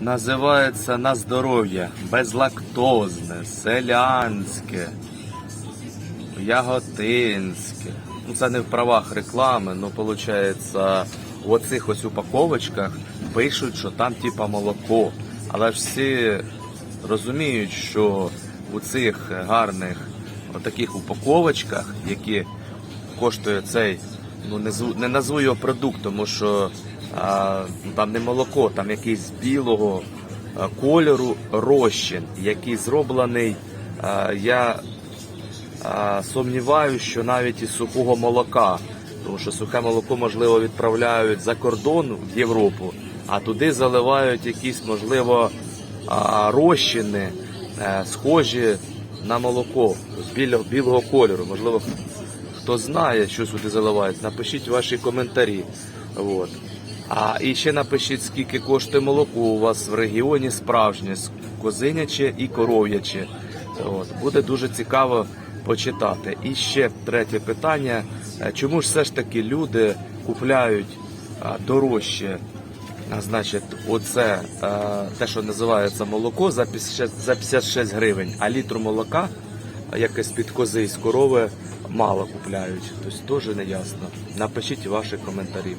називається на здоров'я, безлактозне, селянське, яготинське. Ну, це не в правах реклами, ну, виходить, в оцих ось упаковочках пишуть, що там типа молоко. Але ж всі розуміють, що у цих гарних отаких упаковочках, які коштує цей, ну не, зв- не назву його продукт, тому що там не молоко, там якийсь білого кольору розчин, який зроблений. Я сумніваюся, що навіть із сухого молока, тому що сухе молоко, можливо, відправляють за кордон в Європу, а туди заливають якісь, можливо, розчини, е, схожі на молоко з білого, кольору. Можливо, хто знає, що сюди заливають, напишіть ваші коментарі. От. А і ще напишіть, скільки коштує молоко у вас в регіоні справжнє, козиняче і коров'яче. От. Буде дуже цікаво почитати. І ще третє питання. Е, Чому ж все ж таки люди купляють дорожче? Значить, оце е, те, що називається молоко за 56, за 56 гривень, а літр молока, якесь під кози з корови, мало купляють. Тобто теж не ясно. Напишіть ваші коментарі.